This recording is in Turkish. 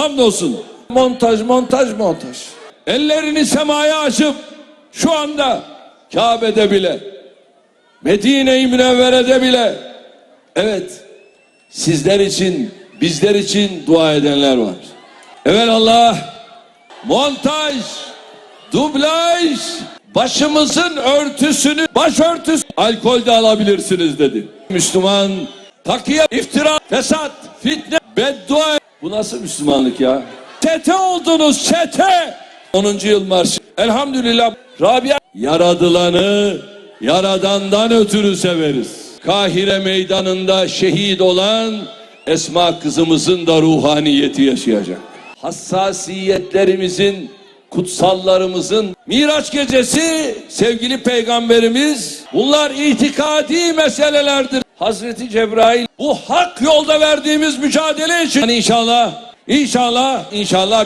Hamdolsun. Montaj, montaj, montaj. Ellerini semaya açıp şu anda Kabe'de bile, Medine-i Münevvere'de bile evet sizler için, bizler için dua edenler var. Evet Allah montaj, dublaj, başımızın örtüsünü, başörtüsü alkol de alabilirsiniz dedi. Müslüman takiye, iftira, fesat, fitne. Bu nasıl Müslümanlık ya? Çete oldunuz çete. 10. yıl marşı. Elhamdülillah Rabia yaradılanı yaradandan ötürü severiz. Kahire meydanında şehit olan Esma kızımızın da ruhaniyeti yaşayacak. Hassasiyetlerimizin kutsallarımızın Miraç gecesi sevgili peygamberimiz bunlar itikadi meselelerdir. Hazreti Cebrail bu hak yolda verdiğimiz mücadele için. İnşallah inşallah inşallah